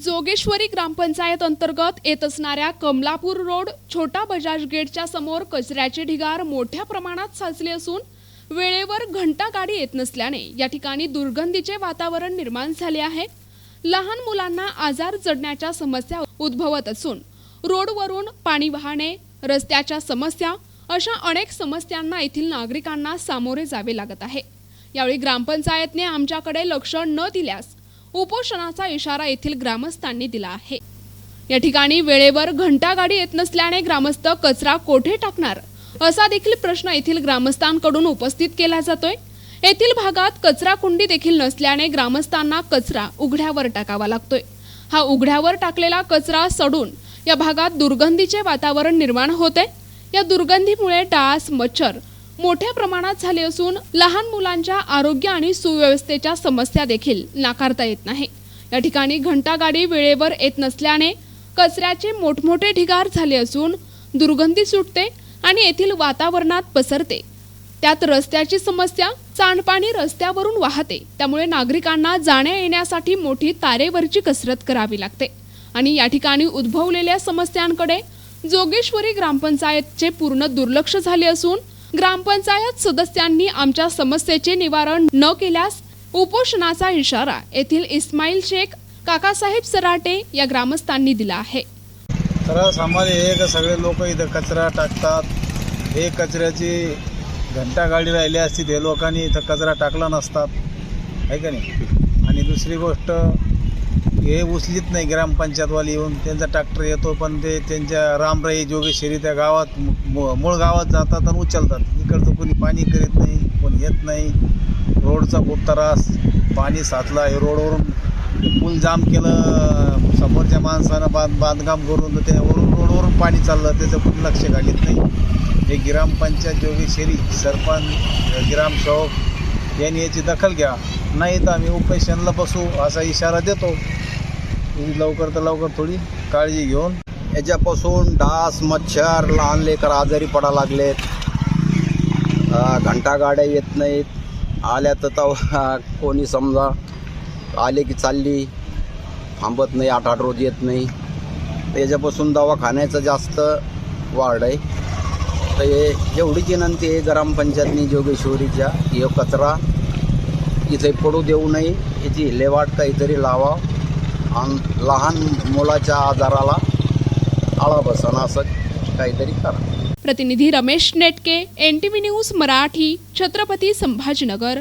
जोगेश्वरी ग्रामपंचायत अंतर्गत येत असणाऱ्या कमलापूर रोड छोटा बजाज गेटच्या समोर कचऱ्याचे ढिगार मोठ्या प्रमाणात साचले असून वेळेवर घंटा गाडी येत नसल्याने या ठिकाणी दुर्गंधीचे वातावरण निर्माण झाले आहे. लहान मुलांना आजार जडण्याच्या समस्या उद्भवत असून रोडवरून पाणी वाहणे रस्त्याच्या समस्या अशा अनेक समस्यांना येथील नागरिकांना सामोरे जावे लागत आहे. यावेळी ग्रामपंचायतने आमच्याकडे लक्ष न दिल्यास उपोषणाचा इशारा येथील ग्रामस्थांनी दिला आहे. या ठिकाणी वेळेवर घंटा गाडी येत नसल्याने ग्रामस्थ कचरा कोठे टाकणार? असा देखील प्रश्न येथील ग्रामस्थांकडून उपस्थित केला जातोय. येथील भागात कचरा कुंडी देखील नसल्याने ग्रामस्थांना कचरा उघड्यावर टाकावा लागतोय. हा उघड्यावर टाकलेला कचरा सडून या भागात दुर्गंधीचे वातावरण निर्माण होते या दुर्गंधीमुळे डास मच्छर मोठ्या प्रमाणात झाले असून लहान मुलांच्या आरोग्य आणि सुव्यवस्थेच्या समस्या देखील नाकारता येत नाही. या ठिकाणी घंटागाडी वेळेवर येत नसल्याने कचऱ्याचे मोठमोठे ढिगार झाले असून दुर्गंधी सुटते आणि येथील वातावरणात पसरते. त्यात रस्त्याची समस्या सांडपाणी रस्त्यावरून वाहते. त्यामुळे नागरिकांना जाण्या येण्यासाठी मोठी तारेवरची कसरत करावी लागते. आणि या ठिकाणी उद्भवलेल्या समस्यांकडे जोगेश्वरी ग्रामपंचायतचे पूर्ण दुर्लक्ष झाले असून ग्रामपंचायत सदस्यांनी आमच्या समस्येचे निवारण न केल्यास उपोषणाचा इशारा येथील इस्माईल शेख काकासाहेब सराटे या ग्रामस्थांनी दिला आहे. तर आम्हाला हे का सगळे लोक इथं कचरा टाकतात. हे कचऱ्याची घंटा गाडी राहिली असती ते लोकांनी इथं कचरा टाकला नसतात आहे का नाही? आणि दुसरी गोष्ट हे उचलीत नाही ग्रामपंचायतवाली येऊन. त्यांचा ट्रॅक्टर येतो पण ते त्यांच्या रामराई जोगेश्वरी त्या गावात मू- मूळ गावात जातात आणि उचलतात. इकडचं कोणी पाणी करीत नाही कोणी येत नाही. रोडचा खूप त्रास पाणी साचला आहे रोडवरून पूल जाम केलं समोरच्या माणसानं बांध बांधकाम करून त्यावरून रोडवरून पाणी चाललं त्याचं कोणी लक्ष घालीत नाही. हे ग्रामपंचायत जोगेश्वरी सरपंच ग्रामसेवक यांनी याची दखल घ्या. नाही तर आम्ही उपेशनला बसू असा इशारा देतो. तुम्ही लवकर तर लवकर थोडी काळजी घेऊन. याच्यापासून डास मच्छर लहान लेकर आजारी पडा लागलेत. घंटागाड्या घंटा गाड्या येत नाहीत. आल्या तर तव कोणी समजा आले की चालली थांबत नाही आठ आठ रोज येत नाही. त्याच्यापासून दवाखान्याचं जास्त वाढ आहे. तर हे एवढीच विनंती आहे ग्रामपंचायतनी जोगेश्वरीच्या हे कचरा इथे पडू देऊ नये याची विल्हेवाट काहीतरी लावा. आणि लहान मुलाच्या आजाराला आळा बसणं असं काहीतरी करा. प्रतिनिधी Ramesh Netke N T V news Marathi Chhatrapati Sambhajinagar.